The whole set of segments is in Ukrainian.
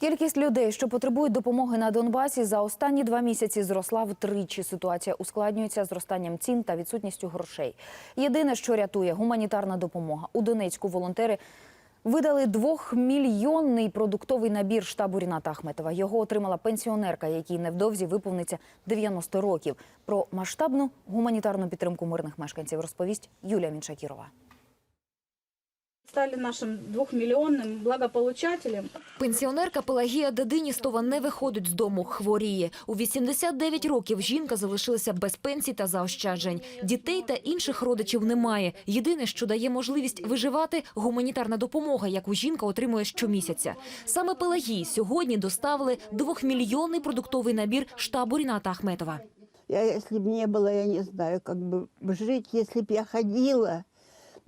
Кількість людей, що потребують допомоги на Донбасі, за останні два місяці зросла втричі. Ситуація ускладнюється зростанням цін та відсутністю грошей. Єдине, що рятує гуманітарна допомога. У Донецьку волонтери видали двохмільйонний продуктовий набір штабу Ріната Ахметова. Його отримала пенсіонерка, якій невдовзі виповниться 90 років. Про масштабну гуманітарну підтримку мирних мешканців розповість Юлія Міншакірова стали нашим двухмиллионным благополучателем. Пенсіонерка Пелагія Дединістова не виходить з дому, хворіє. У 89 років жінка залишилася без пенсій та заощаджень. Дітей та інших родичів немає. Єдине, що дає можливість виживати – гуманітарна допомога, яку жінка отримує щомісяця. Саме Пелагії сьогодні доставили двохмільйонний продуктовий набір штабу Ріната Ахметова. Я, если бы не было, я не знаю, как бы жить, если бы я ходила.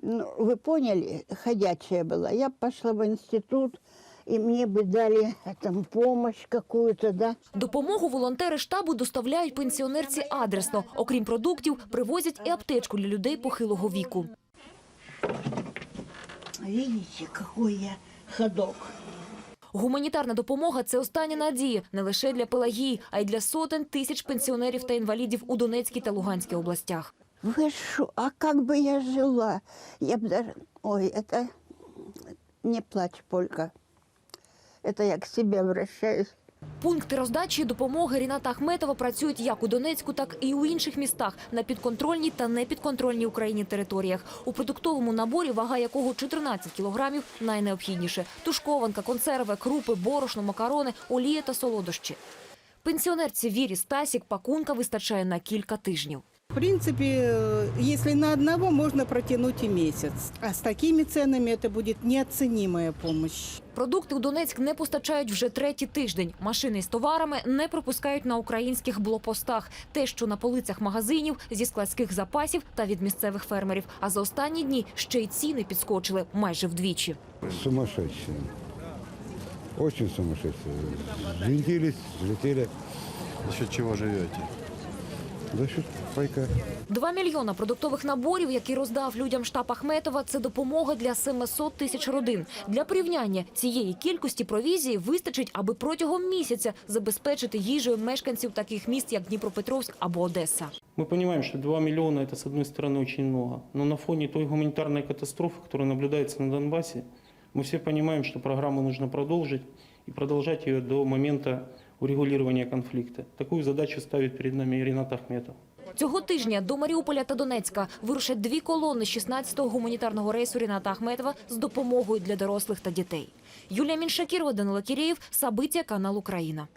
Ну, вы поняли, ходячая была. Я б пошла в институт, и мне бы дали э, там помощь какую-то, да. Допомогу волонтери штабу доставляють пенсіонерці адресно. Окрім продуктів, привозять і аптечку для людей похилого віку. Видите, какой я ходок. Гуманітарна допомога це остання надія не лише для Пелагії, а й для сотень тисяч пенсіонерів та інвалідів у Донецькій та Луганській областях. Вы шо, а как бы я жила? Я бы даже... Ой, это не плачь, Полька. Это я к себе обращаюсь. Пункти роздачі допомоги Ріната Ахметова працюють як у Донецьку, так і у інших містах на підконтрольній та непідконтрольній Україні територіях. У продуктовому наборі, вага якого 14 кілограмів, найнеобхідніше – тушкованка, консерви, крупи, борошно, макарони, олія та солодощі. Пенсіонерці Вірі Стасік пакунка вистачає на кілька тижнів. В принципе, э, если на одного, можно протянуть и месяц. А с такими ценами это будет неоценимая помощь. Продукти у Донецьк не постачають вже третій тиждень. Машини з товарами не пропускають на українських блокпостах. Те, що на полицях магазинів, зі складських запасів та від місцевих фермерів. А за останні дні ще й ціни підскочили майже вдвічі. Сумасшедшие. Очень сумасшедшие. Винтились, взлетели. За счет чего живете? За счет пайка. Два мільйона продуктових наборів, які роздав людям штаб Ахметова, це допомога для 700 тисяч родин. Для порівняння цієї кількості провізії вистачить, аби протягом місяця забезпечити їжею мешканців таких міст, як Дніпропетровськ або Одеса. Мы понимаем, что 2 миллиона – это, с одной стороны, очень много. Но на фоне той гуманитарной катастрофы, которая наблюдается на Донбассе, мы все понимаем, что программу нужно продолжить и продолжать ее до момента урегулирования конфликта. Такую задачу ставит перед нами Ренат Ахметов. Цього тижня до Маріуполя та Донецька вирушать дві колони 16-го гуманітарного рейсу Ріната Ахметова з допомогою для дорослих та дітей. Юлія Міншакір, Данила Кірєєв, Сабиття, канал Україна.